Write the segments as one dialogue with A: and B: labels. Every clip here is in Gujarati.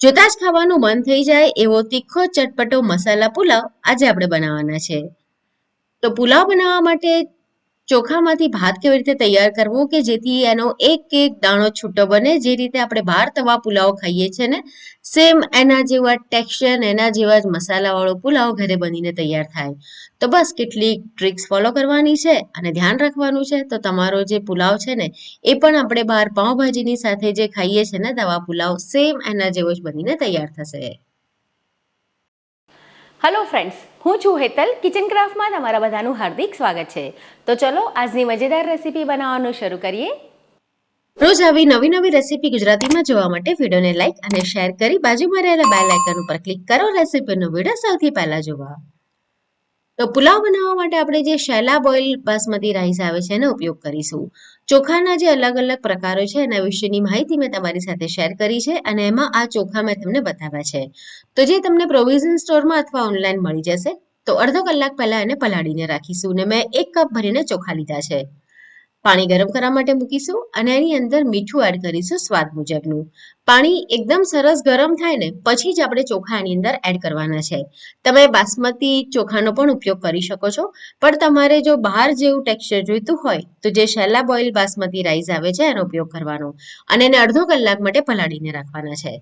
A: જોતા જ ખાવાનું મન થઈ જાય એવો તીખો ચટપટો મસાલા પુલાવ આજે આપણે બનાવવાના છે. તો પુલાવ બનાવવા માટે ચોખામાંથી ભાત કેવી રીતે તૈયાર કરવો કે જેથી એનો એક એક દાણો છૂટો બને? જે રીતે આપણે બહાર તવા પુલાવ ખાઈએ છીએ ને સેમ એના જેવા ટેક્સચર એના જેવા જ મસાલાવાળો પુલાવ ઘરે બનીને તૈયાર થાય. તો બસ કેટલીક ટ્રિક્સ ફોલો કરવાની છે અને ધ્યાન રાખવાનું છે. તો તમારો જે પુલાવ છે ને, એ પણ આપણે બહાર પાઉંભાજીની સાથે જે ખાઈએ છીએ ને તવા પુલાવ સેમ એના જેવો જ બનીને તૈયાર થશે.
B: હલો ફ્રેન્ડ્સ હું છું હેતલ. કિચન ક્રાફ્ટમાં તમારા બધાનું હાર્દિક સ્વાગત છે. તો ચલો, આજની મજેદાર રેસીપી બનાવવાનું શરૂ કરીએ.
A: રોજ આવી નવી નવી રેસીપી ગુજરાતીમાં જોવા માટે વિડીયોને લાઈક અને શેર કરી બાજુમાં રહેલા બેલ આઇકન ઉપર ક્લિક કરો રેસીપીનો વીડિયો સૌથી પહેલા જોવા. તો પુલાવ બનાવવા માટે આપણે જે શેલા બોઇલ બાસમતી રાઈસ આવે છે, એનો ઉપયોગ કરીશું. ચોખાના જે અલગ અલગ પ્રકારો છે, એના વિશેની માહિતી મેં તમારી સાથે શેર કરી છે અને એમાં આ ચોખા મેં તમને બતાવ્યા છે. તો જે તમને પ્રોવિઝન સ્ટોરમાં અથવા ઓનલાઈન મળી જશે, તો અડધો કલાક પહેલા એને પલાળીને રાખીશું ને મેં એક કપ ભરીને ચોખા લીધા છે. પાણી ગરમ કરવા માટે મૂકીશું અને એની અંદર મીઠું એડ કરીશું સ્વાદ મુજબનું. પાણી એકદમ સરસ ગરમ થાય ને પછી જ આપણે ચોખા એની અંદર એડ કરવાના છે. તમે બાસમતી ચોખાનો પણ ઉપયોગ કરી શકો છો, પણ તમારે જો બહાર જેવું ટેક્સચર જોઈતું હોય તો જે શેલા બોઇલ બાસમતી રાઈસ આવે છે એનો ઉપયોગ કરવાનો અને એને અડધો કલાક માટે પલાળીને રાખવાના છે.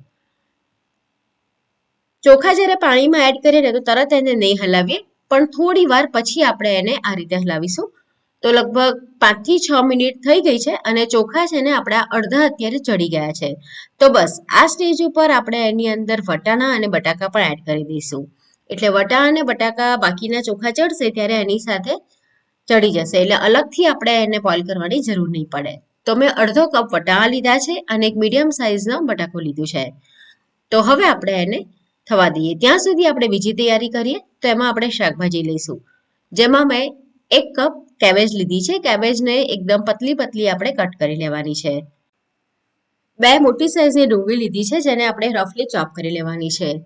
A: ચોખા જ્યારે પાણીમાં એડ કરીએ ને તો તરત એને નહીં હલાવીએ, પણ થોડી વાર પછી આપણે એને આ રીતે હલાવીશું. તો લગભગ પાંચથી છ મિનિટ થઈ ગઈ છે અને ચોખા છે ને આપણા અડધા અત્યારે ચડી ગયા છે. તો બસ, આ સ્ટેજ ઉપર આપણે એની અંદર વટાણા અને બટાકા પણ એડ કરી દઈશું. એટલે વટાણા અને બટાકા બાકીના ચોખા ચડશે ત્યારે એની સાથે ચડી જશે. એટલે અલગથી આપણે એને બોઇલ કરવાની જરૂર નહીં પડે. તો મેં અડધો કપ વટાણા લીધા છે અને એક મીડિયમ સાઇઝનો બટાકો લીધું છે. તો હવે આપણે એને થવા દઈએ. ત્યાં સુધી આપણે બીજી તૈયારી કરીએ, તો એમાં આપણે શાકભાજી લઈશું. જેમાં મેં એક કપ કેબેજ લીધી છે. કેબેજને એકદમ પતલી પતલી આપણે કટ કરી લેવાની છે. બે મોટી સાઇઝની ડુંગળી લીધી છે, જેને આપણે રફલી ચોપ કરી લેવાની છે.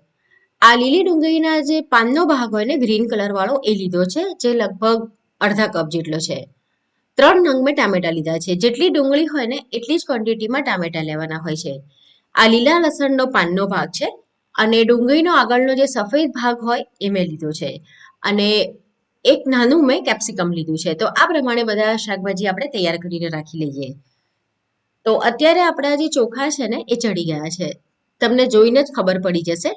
A: આ લીલી ડુંગળીના જે પાનનો ભાગ હોય ને ગ્રીન કલર વાળો, એ લીધો છે, જે લગભગ અડધા કપ જેટલો છે. ત્રણ નંગ મેં ટામેટા લીધા છે. જેટલી ડુંગળી હોય ને, એટલી જ ક્વોન્ટિટીમાં ટામેટા લેવાના હોય છે. આ લીલા લસણનો પાનનો ભાગ છે અને ડુંગળીનો આગળનો જે સફેદ ભાગ હોય, એ મેં લીધો છે. અને એક નાનું મેં કેપ્સિકમ લીધું છે. તો આ પ્રમાણે બધા શાકભાજી આપણે તૈયાર કરીને રાખી લઈએ. તો અત્યારે આપણા જે ચોખા છે ને, એ ચડી ગયા છે. તમને જોઈને જ ખબર પડી જશે.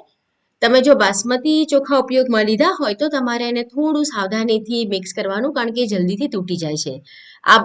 A: તમે જો બાસમતી ચોખા ઉપયોગમાં લીધા હોય તો તમારે એને થોડું સાવધાનીથી મિક્સ કરવાનું, કારણ કે જલ્દીથી તૂટી જાય છે. આ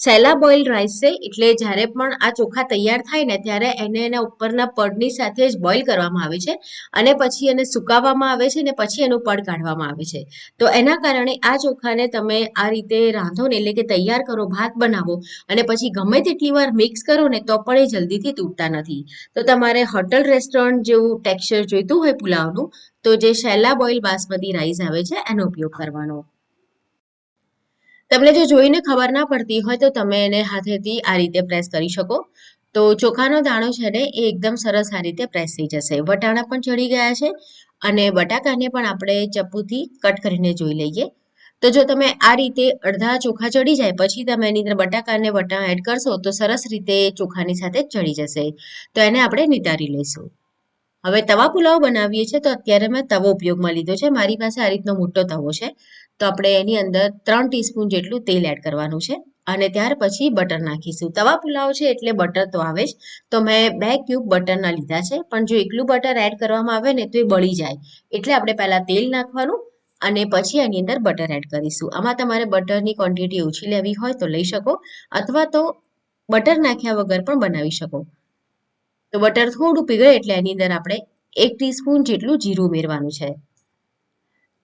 A: સેલા બોઇલ રાઈસ છે, એટલે જ્યારે પણ આ ચોખા તૈયાર થાય ને, ત્યારે એને એના ઉપરના પડની સાથે જ બોઇલ કરવામાં આવે છે અને પછી એને સુકાવવામાં આવે છે ને, પછી એનું પડ કાઢવામાં આવે છે. તો એના કારણે આ ચોખાને તમે આ રીતે રાંધો ને, એટલે કે તૈયાર કરો, ભાત બનાવો અને પછી ગમે તેટલી વાર મિક્સ કરો ને, તો પણ એ જલ્દીથી તૂટતા નથી. તો તમારે હોટલ રેસ્ટોરન્ટ જેવું ટેક્સચર જોઈતું હોય પુલાવનું, તો જે શેલા બોઇલ બાસમતી રાઈસ આવે છે, એનો ઉપયોગ કરવાનો. તમને જો જોઈને ખબર ના પડતી હોય તો તમે એને હાથેથી આ રીતે પ્રેસ કરી શકો. તો ચોખાનો દાણો છે ને, એ એકદમ સરસ આ રીતે પ્રેસ થઈ જશે. વટાણા પણ ચડી ગયા છે અને બટાકાને પણ આપણે ચપ્પુથી કટ કરીને જોઈ લઈએ. તો જો તમે આ રીતે અડધા ચોખા ચડી જાય, પછી તમે એની અંદર બટાકા વટાણા એડ કરશો તો સરસ રીતે ચોખાની સાથે ચડી જશે. તો એને આપણે નિતારી લઈશું. હવે તવા પુલાવ બનાવીએ છીએ, તો અત્યારે મેં તવો ઉપયોગમાં લીધો છે. મારી પાસે આ રીતનો મોટો તવો છે. તો આપણે એની અંદર ત્રણ ટીસ્પૂન જેટલું તેલ એડ કરવાનું છે અને ત્યાર પછી બટર નાખીશું. તવા પુલાવ છે એટલે બટર તો આવે જ. તો મેં બે ક્યુબ બટરના લીધા છે. પણ જો એકલું બટર એડ કરવામાં આવે ને તો એ બળી જાય. એટલે આપણે પહેલાં તેલ નાખવાનું અને પછી એની અંદર બટર એડ કરીશું. આમાં તમારે બટરની ક્વોન્ટિટી ઓછી લેવી હોય તો લઈ શકો. અથવા તો બટર નાખ્યા વગર પણ બનાવી શકો. તો બટર થોડું પીગળે એટલે એની અંદર આપણે એક ટીસ્પૂન જેટલું જીરું ઉમેરવાનું છે.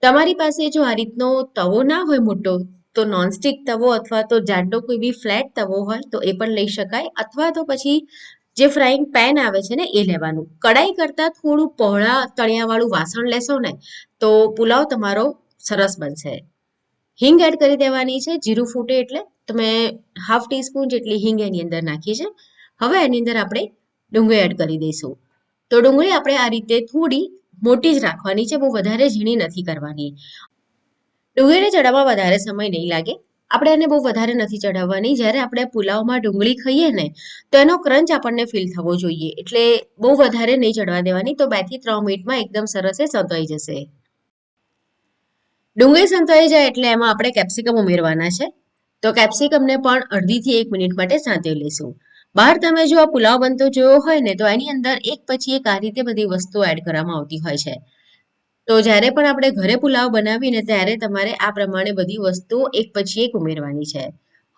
A: તમારી પાસે જો આ રીતનો તવો ના હોય મોટો, તો નોનસ્ટિક તવો અથવા તો જાડો કોઈ બી ફ્લેટ તવો હોય, તો એ પણ લઈ શકાય. અથવા તો પછી જે ફ્રાઈંગ પેન આવે છે ને, એ લેવાનું. કડાઈ કરતાં થોડું પહોળા તળિયાવાળું વાસણ લેશો ને, તો પુલાવ તમારો સરસ બનશે. હિંગ એડ કરી દેવાની છે. જીરું ફૂટે એટલે તો મેં હાફ ટીસ્પૂન જેટલી હિંગ એની અંદર નાખી છે. હવે એની અંદર આપણે ડુંગળી એડ કરી દઈશું. તો ડુંગળી આપણે આ રીતે થોડી મોટી જ રાખવાની છે, બહુ વધારે ઝીણી નથી કરવાની. ડુંગળીને ચડાવવા વધારે સમય નહીં લાગે. આપણે એને બહુ વધારે નથી ચડાવવાની જ્યારે આપણે પુલાવમાં ડુંગળી ખાઈએ ને, તો એનો ક્રંચ આપણને ફીલ થવો જોઈએ. એટલે બહુ વધારે નહીં ચડવા દેવાની, તો બેથી ત્રણ મિનિટમાં એકદમ સરસ એ સંતોઈ જશે. ડુંગળી સંતોઈ જાય એટલે એમાં આપણે કેપ્સિકમ ઉમેરવાના છે. તો કેપ્સિકમને પણ અડધીથી એક મિનિટ માટે સાંતળી લઈશું. બહાર તમે જો આ પુલાવ બનતો જોયો હોય ને, તો એની અંદર એક પછી એક આ રીતે બધી વસ્તુઓ એડ કરવામાં આવતી હોય છે. તો જ્યારે પણ આપણે ઘરે પુલાવ બનાવીને ત્યારે તમારે આ પ્રમાણે બધી વસ્તુઓ એક પછી એક ઉમેરવાની છે.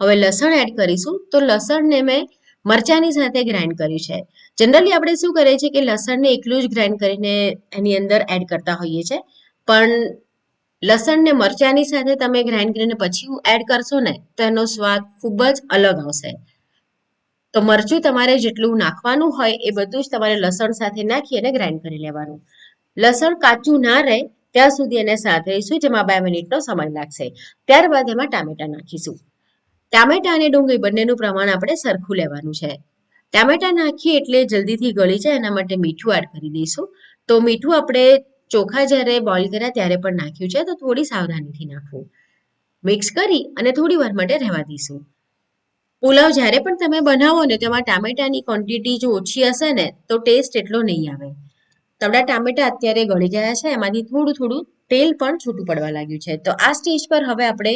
A: હવે લસણ એડ કરીશું, તો લસણને મેં મરચાની સાથે ગ્રાઇન્ડ કર્યું છે. જનરલી આપણે શું કરીએ છીએ કે લસણને એકલું જ ગ્રાઇન્ડ કરીને એની અંદર એડ કરતા હોઈએ છીએ પણ લસણને મરચાની સાથે તમે ગ્રાઇન્ડ કરીને પછી એડ કરશો ને, તો એનો સ્વાદ ખૂબ જ અલગ આવશે. તો મરચું તમારે જેટલું નાખવાનું હોય એ બધું જ તમારે લસણ સાથે નાખી અને ગ્રાઇન્ડ કરી લેવાનું. લસણ કાચું ના રહે, ત્યાં સુધી એને સાતરીશું જેમાં બે મિનિટનો સમય લાગશે. ત્યારબાદ એમાં ટામેટા નાખીશું. ટામેટા અને ડુંગળી બંનેનું પ્રમાણ આપણે સરખું લેવાનું છે. ટામેટા નાખીએ એટલે જલ્દીથી ગળી જાય, એના માટે મીઠું એડ કરી દઈશું. તો મીઠું આપણે ચોખા જ્યારે બોઇલ કર્યા ત્યારે પણ નાખ્યું છે, તો થોડી સાવધાનીથી નાખવું. મિક્સ કરી અને થોડી વાર માટે રહેવા દઈશું. પુલાવ જ્યારે પણ તમે બનાવો ને તેમાં ટામેટાની ક્વોન્ટિટી જો ઓછી હશે ને, તો ટેસ્ટ એટલો નહીં આવે. તવડા ટામેટા અત્યારે ગળી ગયા છે, એમાંથી થોડું થોડું તેલ પણ છૂટું પડવા લાગ્યું છે. તો આ સ્ટેજ પર હવે આપણે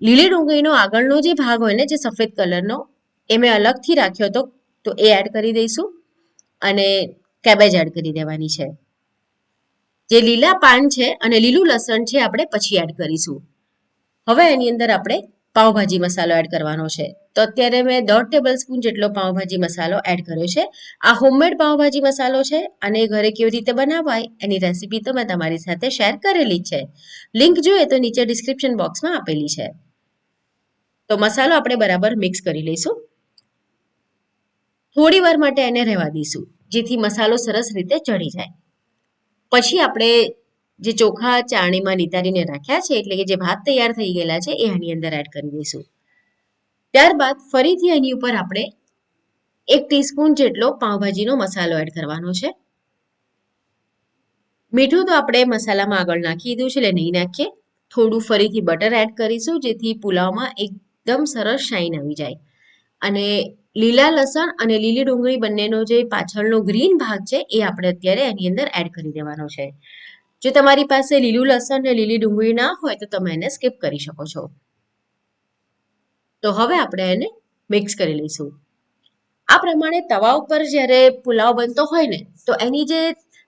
A: લીલી ડુંગળીનો આગળનો જે ભાગ હોય ને, જે સફેદ કલરનો, એ મેં અલગથી રાખ્યો હતો, તો એ એડ કરી દઈશું અને કેબેજ એડ કરી દેવાની છે. જે લીલા પાન છે અને લીલું લસણ છે, આપણે પછી એડ કરીશું. હવે એની અંદર આપણે પાવભાજી મસાલો એડ કરવાનો છે. તો અત્યારે મેં દોઢ ટેબલ સ્પૂન જેટલો પાઉંભાજી મસાલો એડ કર્યો છે. આ હોમમેડ પાઉંભાજી મસાલો છે અને ઘરે કેવી રીતે બનાવાય એની રેસીપી તો મેં તમારી સાથે શેર કરેલી છે. લિંક જોઈએ તો નીચે ડિસ્ક્રિપ્શન બોક્સમાં આપેલી છે. તો મસાલો આપણે બરાબર મિક્સ કરી લઈશું. થોડી વાર માટે એને રહેવા દઈશું, જેથી મસાલો સરસ રીતે ચડી જાય. પછી આપણે જે ચોખા ચાણીમાં નિતારીને રાખ્યા છે, એટલે કે જે ભાત તૈયાર થઈ ગયેલા છે, એ આની અંદર એડ કરી દઈશું. ત્યારબાદ ફરીથી એની ઉપર આપણે એક ટીસ્પૂન જેટલો પાઉંભાજીનો મસાલો એડ કરવાનો છે. મીઠું તો આપણે મસાલામાં આગળ નાખી દીધું છે, એટલે નહીં નાખીએ. થોડું ફરીથી બટર એડ કરીશું, જેથી પુલાવમાં એકદમ સરસ શાઇન આવી જાય. અને લીલા લસણ અને લીલી ડુંગળી બંનેનો જે પાછળનો ગ્રીન ભાગ છે, એ આપણે અત્યારે એની અંદર એડ કરી દેવાનો છે. જો તમારી પાસે લીલું લસણ ને લીલી ડુંગળી ના હોય તો તમે એને સ્કીપ કરી શકો છો. તો હવે આપણે એને મિક્સ કરી લઈશું. આ પ્રમાણે તવા ઉપર જ્યારે પુલાવ બનતો હોય ને, તો એની જે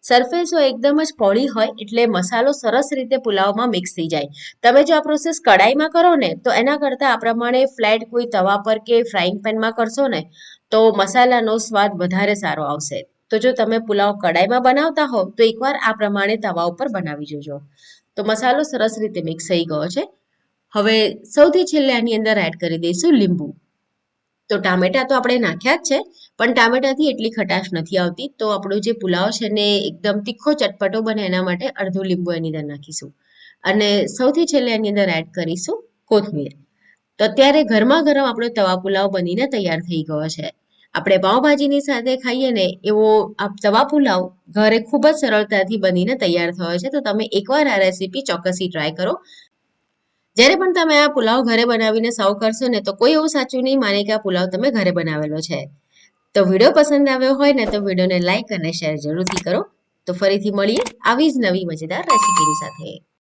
A: સરફેસ હોય એકદમ જ પોળી હોય એટલે મસાલો સરસ રીતે પુલાવમાં મિક્સ થઈ જાય. તમે જો આ પ્રોસેસ કડાઈમાં કરો ને, તો એના કરતાં આ પ્રમાણે ફ્લેટ કોઈ તવા પર કે ફ્રાઈંગ પેનમાં કરશો ને, તો મસાલાનો સ્વાદ વધારે સારો આવશે. તો જો તમે પુલાવ કડાઈમાં બનાવતા હો તો એકવાર આ પ્રમાણે તવા ઉપર બનાવી જોજો. તો મસાલો સરસ રીતે મિક્સ થઈ ગયો છે. હવે સૌથી છેલ્લે આની અંદર એડ કરી દઈશું લીંબુ. તો ટામેટા તો આપણે નાખ્યા જ છે, પણ ટામેટાથી એટલી ખટાશ નથી આવતી. તો આપણો જે પુલાવ છે ને એકદમ તીખો ચટપટો બને એના માટે અડધું લીંબુ એની અંદર નાખીશું. અને સૌથી છેલ્લે એની અંદર એડ કરીશું કોથમીર. તો અત્યારે ગરમા ગરમ આપણો તવા પુલાવ બનીને તૈયાર થઈ ગયો છે. આપણે પાવભાજીની સાથે ખાઈએ ને એવો આ તવા પુલાવ ઘરે ખૂબ જ સરળતાથી બનીને તૈયાર થયો છે. તો તમે એકવાર આ રેસીપી ચોક્કસથી ટ્રાય કરો. જ્યારે પણ તમે આ પુલાવ ઘરે બનાવીને સર્વ કરશો ને તો કોઈ એવું સાચું નહીં માને કે આ પુલાવ તમે ઘરે બનાવેલો છે. તો વીડિયો પસંદ આવ્યો હોય ને તો વિડીયોને લાઈક અને શેર જરૂરથી કરો. તો ફરીથી મળીએ આવી જ નવી મજેદાર રેસીપીની સાથે.